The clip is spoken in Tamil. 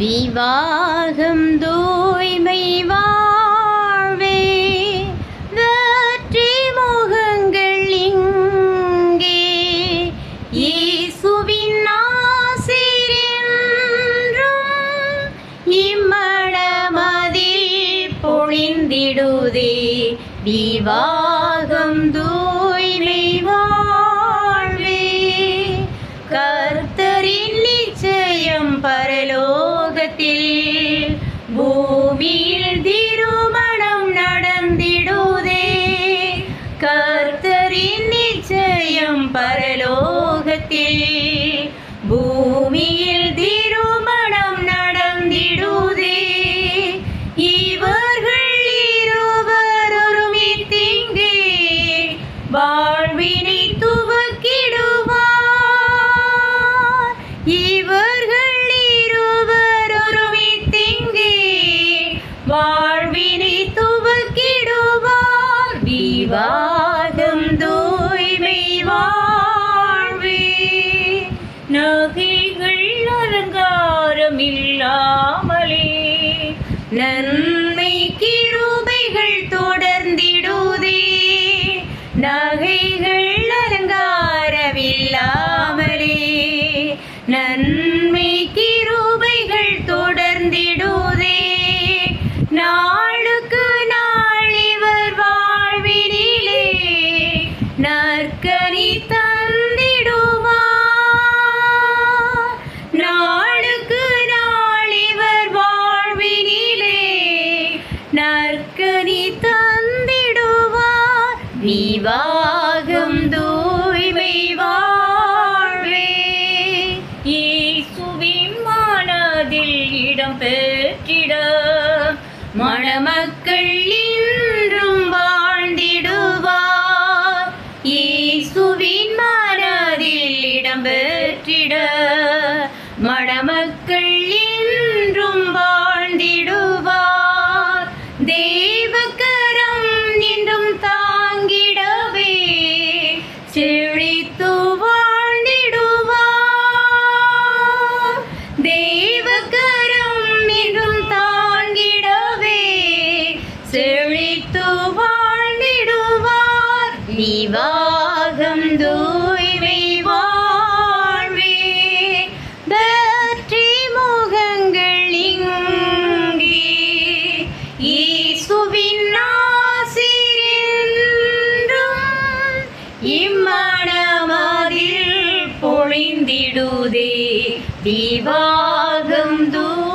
விவாகம் தூய்மை வாழ்வே. வெற்றி முகங்கள் இங்கே. இயேசுவின் ஆசிரென்றும் இம்மடமதில் பொழிந்திடுதே. விவாகம் தூ வாழ்வினை துவக்கிடுவார். இவர்கள் இருவர் ஒருமித்திங்கே வாழ்வினை துவக்கிடுவார். விவாகம் தூய்மை வாழ்வே. நகைகள் அலங்காரம் இல்லாமலே. நன்மை நன்மை கிருபைகள் தொடர்ந்திடுதே. நாளுக்கு நாள் இவர் வாழ்வினிலே நற்கனி மக்கள் இன்றும் வாழ்ந்திடுவார். இயேசுவின் மனதில் இடம் பெற்றிட மணமக்கள் இன்றும் விவாகம் தூய்மை வாழ்வே. வெற்றி முகங்கள் இங்கே. இயேசுவின் ஆசிரென்றும் இம்மணமதில் பொழிந்திடுதே. விவாகம் தூ